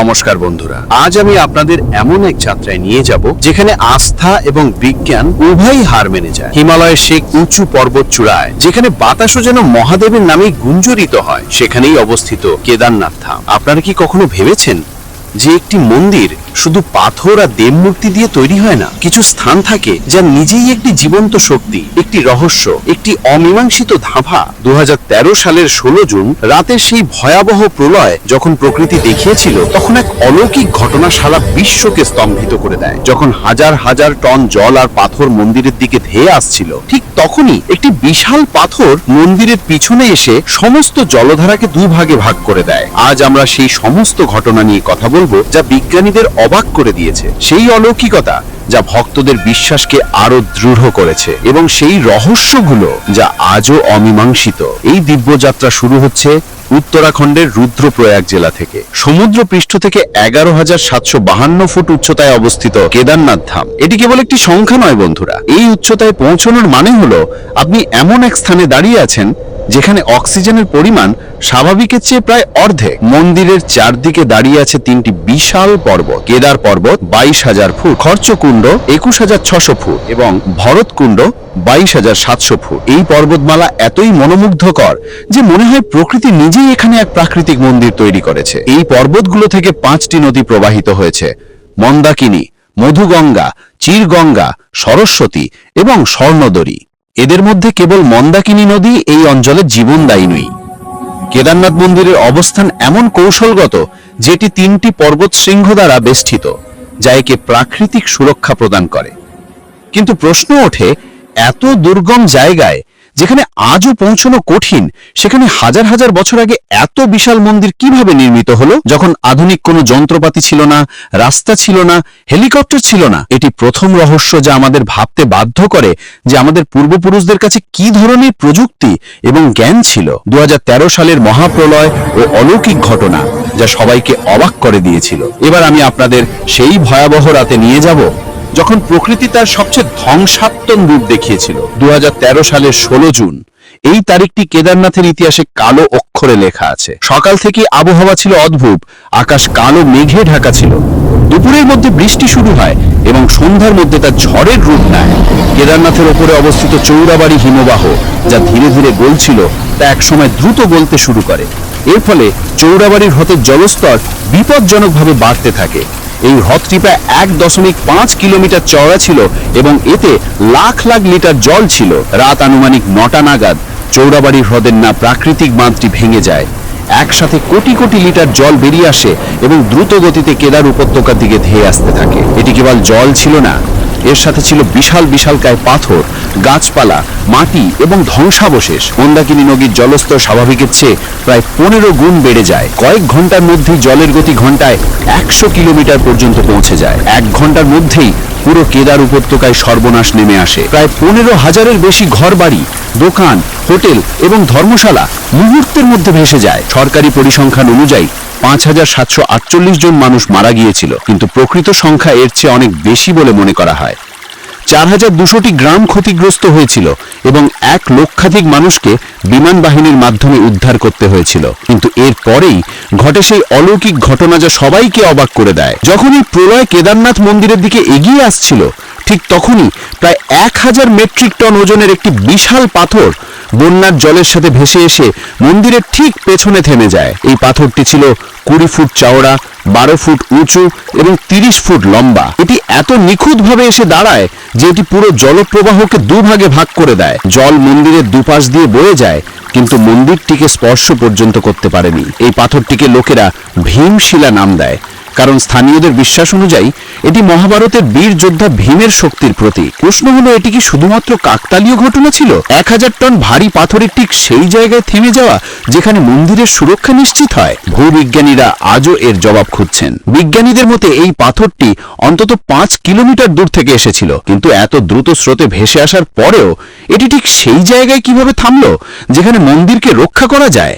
নমস্কার বন্ধুরা। আজ আমি আপনাদের এমন এক যাত্রায় নিয়ে যাব যেখানে আস্থা এবং বিজ্ঞান উভয়ই হার মেনে যায়। হিমালয়ের সেই উঁচু পর্বত চূড়ায়, যেখানে বাতাসও যেন মহাদেবের নামে গুঞ্জরিত হয়, সেখানেই অবস্থিত কেদারনাথ ধাম। আপনারা কি কখনো ভেবেছেন যে একটি মন্দির শুধু পাথর আর দেবমূর্তি দিয়ে তৈরি হয় না, কিছু স্থান থাকে যা নিজেই একটি জীবন্ত শক্তি, একটি রহস্য, একটি অমীমাংসিত ধাঁধা। দু হাজার তেরো সালের ষোলো জুন, রাতের সেই ভয়াবহ প্রলয় যখন প্রকৃতি দেখিয়েছিল, তখন এক অলৌকিক ঘটনা সারা বিশ্বকে স্তম্ভিত করে দেয়, যখন হাজার হাজার টন জল আর পাথর মন্দিরের দিকে ধেয়ে আসছিল। ঠিক তখনই একটি বিশাল পাথর মন্দিরের পিছনে এসে সমস্ত জলধারাকে দুভাগে ভাগ করে দেয়। আজ আমরা সেই সমস্ত ঘটনা নিয়ে কথা বলব যা বিজ্ঞানীদের অবাক করে দিয়েছে। সেই অলৌকিকতা যা ভক্তদের বিশ্বাসকে আরও দৃঢ় করেছে এবং সেই রহস্যগুলো যা আজও অমীমাংসিত। এই দিব্যযাত্রা শুরু হচ্ছে উত্তরাখণ্ডের রুদ্রপ্রয়াগ জেলা থেকে। সমুদ্র পৃষ্ঠ থেকে এগারো হাজার সাতশো বাহান্ন ফুট উচ্চতায় অবস্থিত কেদারনাথ ধাম। এটি কেবল একটি সংখ্যা নয় বন্ধুরা। এই উচ্চতায় পৌঁছানোর মানে হলো আপনি এমন এক স্থানে দাঁড়িয়ে আছেন যেখানে অক্সিজেনের পরিমাণ স্বাভাবিকের চেয়ে প্রায় অর্ধেক। মন্দিরের চারদিকে দাঁড়িয়ে আছে তিনটি বিশাল পর্বত। কেদার পর্বত বাইশ হাজার ফুট, খরচকুণ্ড একুশ হাজার ছশো ফুট এবং ভরতকুণ্ড বাইশ হাজার সাতশো ফুট। এই পর্বতমালা এতই মনোমুগ্ধকর যে মনে হয় প্রকৃতি নিজেই এখানে এক প্রাকৃতিক মন্দির তৈরি করেছে। এই পর্বতগুলো থেকে পাঁচটি নদী প্রবাহিত হয়েছে। মন্দাকিনী, মধুগঙ্গা, চিরগঙ্গা, সরস্বতী এবং স্বর্ণদরী। এদের মধ্যে কেবল মন্দাকিনী নদী এই অঞ্চলের জীবনদায়ী নই। কেদারনাথ মন্দিরের অবস্থান এমন কৌশলগত যেটি তিনটি পর্বত শৃঙ্গ দ্বারা বেষ্টিত, যা একে প্রাকৃতিক সুরক্ষা প্রদান করে। কিন্তু প্রশ্ন ওঠে, এত দুর্গম জায়গায় যেখানে আজও পৌঁছানো কঠিন, সেখানে হাজার হাজার বছর আগে এত বিশাল মন্দির কীভাবে নির্মিত হলো? যখন আধুনিক কোনো যন্ত্রপাতি ছিল না, রাস্তা ছিল না, হেলিকপ্টার ছিল না, এটি প্রথম রহস্য যা আমাদের ভাবতে বাধ্য করে যে আমাদের পূর্বপুরুষদের কাছে কি ধরনের প্রযুক্তি এবং জ্ঞান ছিল। দু হাজার তেরো সালের মহাপ্রলয় ও অলৌকিক ঘটনা যা সবাইকে অবাক করে দিয়েছিল। এবার আমি আপনাদের সেই ভয়াবহ রাতে নিয়ে যাব যখন প্রকৃতি তার সবচেয়ে ধ্বংসাত্মক রূপ দেখিয়েছিল। দু সালের ষোলো জুন, এই তারিখটি কেদারনাথের ইতিহাসে কালো অক্ষরে লেখা আছে। সকাল থেকে আবহাওয়া ছিল অদ্ভুত, আকাশ কালো, মেঘে ঢাকা ছিল। দুপুরের মধ্যে বৃষ্টি শুরু হয় এবং সন্ধ্যার মধ্যে তার ঝড়ের রূপ নেয়। কেদারনাথের ওপরে অবস্থিত চৌরাবাড়ি হিমবাহ, যা ধীরে ধীরে গলছিল, তা একসময় দ্রুত গলতে শুরু করে। এর ফলে চৌরাবাড়ির হ্রদের জলস্তর বিপজ্জনকভাবে বাড়তে থাকে। এই হ্রদটি প্রায় এক দশমিক পাঁচ কিলোমিটার চওড়া ছিল এবং এতে লাখ লাখ লিটার জল ছিল। রাত আনুমানিক নটা নাগাদ চৌড়াবাড়ি হ্রদের না প্রাকৃতিক বাঁধটি ভেঙে যায়। একসাথে কোটি কোটি লিটার জল বেরিয়ে আসে এবং দ্রুত গতিতে কেদার উপত্যকার দিকে ধেয়ে আসতে থাকে। এটি কেবল জল ছিল না এর সাথে ছিল বিশাল বিশাল কায় পাথর, গাছপালা, মাটি এবং ধ্বংসাবশেষ। মন্দাকিনী নদীর জলস্তর স্বাভাবিকের চেয়ে প্রায় পনেরো গুণ বেড়ে যায়। কয়েক ঘণ্টার মধ্যেই জলের গতি ঘন্টায় একশো কিলোমিটার পর্যন্ত পৌঁছে যায়। এক ঘণ্টার মধ্যেই পুরো কেদার উপত্যকায় সর্বনাশ নেমে আসে। প্রায় পনেরো হাজারের বেশি ঘরবাড়ি, দোকান, হোটেল এবং ধর্মশালা মুহূর্তের মধ্যে ভেসে যায়। সরকারি পরিসংখ্যান অনুযায়ী পাঁচ হাজার সাতশো আটচল্লিশ জন মানুষ মারা গিয়েছিল, কিন্তু প্রকৃত সংখ্যা এর চেয়ে অনেক বেশি বলে মনে করা হয়। চার হাজার দুশোটি গ্রাম ক্ষতিগ্রস্ত হয়েছিল এবং এক লক্ষাধিক মানুষকে বিমান বাহিনীর মাধ্যমে উদ্ধার করতে হয়েছিল। কিন্তু এর পরেই ঘটে সেই অলৌকিক ঘটনা যা সবাইকে অবাক করে দেয়। যখনই প্রলয় কেদারনাথ মন্দিরের দিকে এগিয়ে আসছিল, ঠিক তখনই প্রায় এক হাজার মেট্রিক টন ওজনের একটি বিশাল পাথর বন্যার জলের সাথে ভেসে এসে মন্দিরের ঠিক পেছনে থেমে যায়। এই পাথরটি ছিল কুড়ি ফুট চওড়া, বারো ফুট উঁচু এবং তিরিশ ফুট লম্বা। এটি এত নিখুঁতভাবে এসে দাঁড়ায় যে এটি পুরো জলপ্রবাহকে দুভাগে ভাগ করে দেয়। জল মন্দিরের দুপাশ দিয়ে বয়ে যায়, কিন্তু মন্দিরটিকে স্পর্শ পর্যন্ত করতে পারেনি। এই পাথরটিকে লোকেরা ভীমশিলা নাম দেয়। কারণ স্থানীয়দের বিশ্বাস অনুযায়ী, এটি মহাভারতের বীর যোদ্ধা ভীমের শক্তির প্রতীক। প্রশ্ন হলো, এটি কি শুধুমাত্র কাকতালীয় ঘটনা ছিল? এক হাজার টন ভারী পাথরের ঠিক সেই জায়গায় থেমে যাওয়া, যেখানে মন্দিরের সুরক্ষা নিশ্চিত হয়? ভূবিজ্ঞানীরা আজও এর জবাব খুঁজছেন। বিজ্ঞানীদের মতে, এই পাথরটি অন্তত পাঁচ কিলোমিটার দূর থেকে এসেছিল। কিন্তু এত দ্রুত স্রোতে ভেসে আসার পরেও, এটি ঠিক সেই জায়গায় কীভাবে থামলো, যেখানে মন্দিরকে রক্ষা করা যায়?